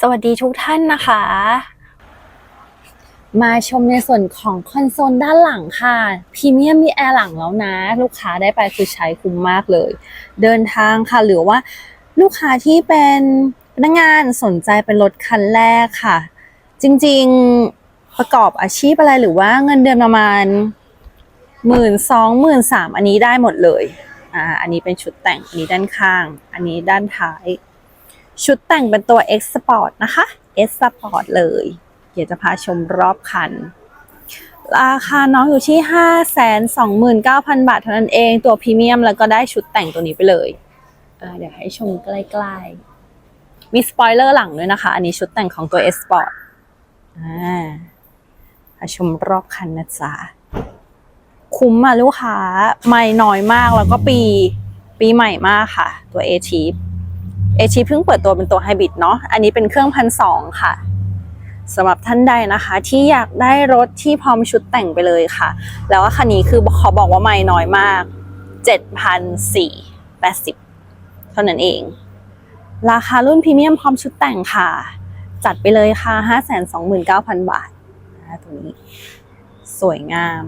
สวัสดีทุกท่านนะคะ มาชมในส่วนของคอนโซลด้านหลังค่ะพรีเมียมมีแอร์หลังแล้วนะ ลูกค้าได้ไปคือใช้คุ้มมากเลย เดินทางค่ะ หรือว่าลูกค้าที่เป็นพนักงานสนใจเป็นรถคันแรกค่ะ จริงๆประกอบอาชีพอะไรหรือว่าเงินเดือนประมาณหมื่นสองหมื่นสามอันนี้ได้หมดเลยอ่าอันนี้เป็นชุดแต่งอันนี้ด้านข้าง อันนี้ด้านท้าย ชุดแต่งเป็นตัว X Sport นะคะ X Sport เลย เดี๋ยวจะพาชมรอบคัน ราคาน้องอยู่ที่ 529,000 บาทเท่านั้นเอง ตัวพรีเมียมแล้วก็ได้ชุดแต่งตัวนี้ไปเลย เดี๋ยวให้ชมใกล้ๆ มีสปอยเลอร์หลังด้วยนะคะ อันนี้ชุดแต่งของตัว S Sport อ่าพาชมรอบคันนะจ๊ะคุ้มอะลูกค้า ไม่น้อยมากแล้วก็ปี ปีใหม่มากค่ะ ตัว A t i p เอชีเพิ่งเปิดตัวเป็นตัวไฮบริดเนาะ อันนี้เป็นเครื่องพันสองค่ะสำหรับท่านใดนะคะ ที่อยากได้รถที่พร้อมชุดแต่งไปเลยค่ะ แล้วว่าคันนี้คือเขาบอกว่าไม่น้อยมาก 7,480 เท่านั้นเอง ราคารุ่นพรีเมียมพร้อมชุดแต่งค่ะ จัดไปเลยค่ะ 529,000 บาทนะตัวนี้ สวยงาม